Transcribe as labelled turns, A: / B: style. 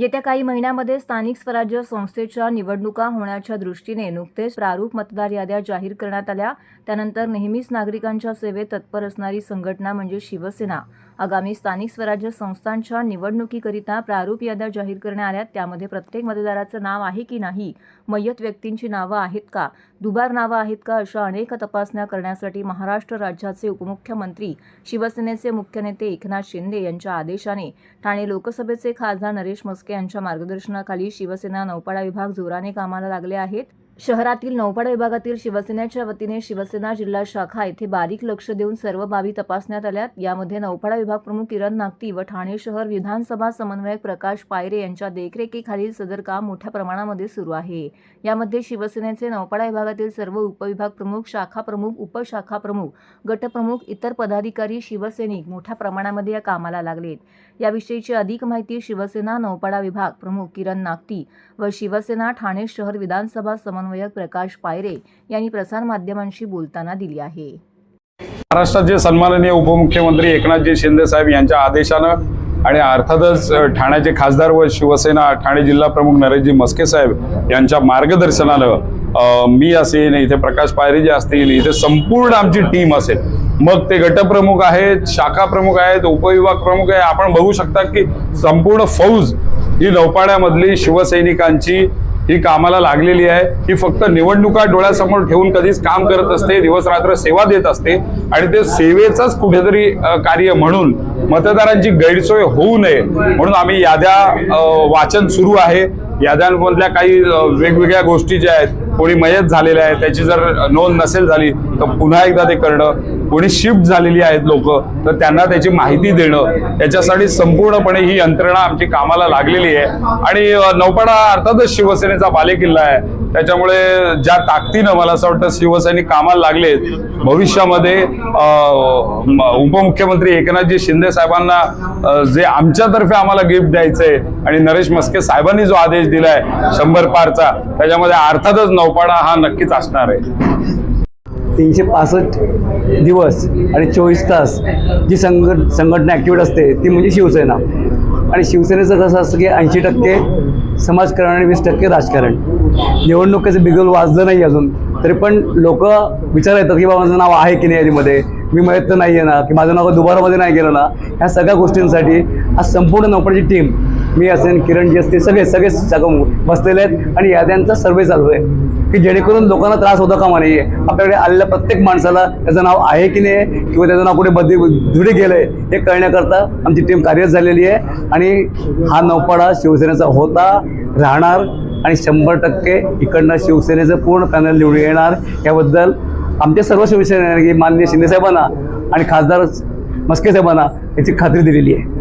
A: येत्या काही महिन्यामध्ये स्थानिक स्वराज्य संस्थेच्या निवडणुका होण्याच्या दृष्टीने नुकतेच प्रारूप मतदार याद्या जाहीर करण्यात आल्या. त्यानंतर नेहमीच नागरिकांच्या सेवेत तत्पर असणारी संघटना म्हणजे शिवसेना. आगामी स्थानिक स्वराज्य संस्थांच्या निवडणुकीकरिता प्रारूप याद्या जाहीर करण्यात आल्यात. त्यामध्ये प्रत्येक मतदाराचं नाव आहे की नाही मयत व्यक्तींची नावं आहेत का दुबार नावं आहेत का अशा अनेक तपासण्या करण्यासाठी महाराष्ट्र राज्याचे उपमुख्यमंत्री शिवसेनेचे मुख्य नेते एकनाथ शिंदे यांच्या आदेशाने ठाणे लोकसभेचे खासदार नरेश मस्के यांच्या मार्गदर्शनाखाली शिवसेना नौपाडा विभाग जोराने कामाला लागले आहेत. शहरातील नौपाडा विभागातील शिवसेनेच्या वतीने शिवसेना जिल्हा शाखा येथे बारीक लक्ष देऊन सर्व बाबी तपासण्यात आल्यात. यामध्ये नौपाडा विभाग प्रमुख किरण नागती व ठाणे शहर विधानसभा समन्वयक प्रकाश पायरे यांच्या देखरेखीखालील सदर काम मोठ्या प्रमाणामध्ये सुरू आहे. यामध्ये शिवसेनेचे नौपाडा विभागातील सर्व उपविभाग प्रमुख शाखा प्रमुख उपशाखा प्रमुख गटप्रमुख इतर पदाधिकारी शिवसैनिक मोठ्या प्रमाणामध्ये या कामाला लागलेत. याविषयीची अधिक माहिती शिवसेना नौपाडा विभाग प्रमुख किरण नागती व शिवसेना ठाणे शहर विधानसभा समन्वय समन्वयक प्रकाश पायरे यांनी प्रसारमाध्यमांशी बोलताना दिली आहे.
B: महाराष्ट्राचे सन्माननीय उपमुख्यमंत्री एकनाथजी शिंदे साहेब यांच्या आदेशानं आणि अर्थातच ठाण्याचे खासदार व शिवसेना ठाणे जिल्हा प्रमुख नरेशजी मस्के साहेब यांच्या मार्गदर्शनानं मी असेन इथे प्रकाश पायरे जे असतील इथे संपूर्ण आमची टीम असेल. मग ते गटप्रमुख आहेत शाखा प्रमुख आहेत उपविभाग प्रमुख आहे आपण बघू शकता की संपूर्ण फौज ही नौपाड्यामधली शिवसैनिकांची ही कामाला लागलेली आहे. ही फक्त निवडणुका डोळ्यासमोर ठेवून कधीच काम करत असते दिवस रात्र सेवा देत असते आणि ते सेवेचंच कुठेतरी कार्य म्हणून मतदारांची गैरसोय होऊ नये म्हणून आम्ही याद्या वाचन सुरू आहे. याद्यांमधल्या काही वेगवेगळ्या गोष्टी ज्या आहेत कोणी मयत झालेले आहे त्याची जर नोंद नसेल झाली तर पुन्हा एकदा ते करणं. कोणी शिफ्ट झालेली आहेत लोक तर त्यांना त्याची माहिती देणं. याच्यासाठी संपूर्णपणे ही यंत्रणा आमची कामाला लागलेली आहे. आणि नौपाडा अर्थातच शिवसेनेचा बालेकिल्ला आहे. त्याच्यामुळे ज्या ताकदीनं मला असं वाटतं शिवसैनिक कामाला लागलेत भविष्यामध्ये उपमुख्यमंत्री एकनाथजी शिंदे साहेबांना जे आमच्यातर्फे आम्हाला गिफ्ट द्यायचंय आणि नरेश मस्के साहेबांनी जो आदेश दिलाय शंभर पारचा त्याच्यामध्ये अर्थातच नौपाडा हा नक्कीच असणार आहे.
C: तीनशे पासष्ट दिवस आणि चोवीस तास जी संघट संघटना ॲक्टिव्ह असते ती म्हणजे शिवसेना. आणि शिवसेनेचं कसं असतं की ऐंशी टक्के समाजकारण आणि वीस टक्के राजकारण. निवडणुकीचं बिगुल वाजलं नाही अजून तरी पण लोक विचार येतात की बाबा माझं नाव आहे की नाही यादीमध्ये मी मयत तर नाही आहे ना की माझं नाव दुबारामध्ये नाही गेलं ना? ह्या सगळ्या गोष्टींसाठी आज संपूर्ण नौपडीची टीम मी असेन किरणजी असतील सगळे सगळे सगळं बसलेले आहेत आणि याद्यांचा सर्वे चालू आहे. की जेणेकरून लोकांना त्रास होता कामा नाही आपल्याकडे आलेल्या प्रत्येक माणसाला त्याचं नाव आहे की नाही किंवा त्याचं नाव कुठे बदली धुडे गेलं आहे हे कळण्याकरता आमची टीम कार्यरत झालेली आहे. आणि हा नौपाडा शिवसेनेचा होता राहणार आणि शंभर टक्के इकडनं शिवसेनेचं पूर्ण पॅनल निवडून येणार. याबद्दल आमच्या सर्व शिवसेने माननीय शिंदेसाहेबांना आणि खासदार मस्के साहेबांना याची खात्री दिलेली आहे.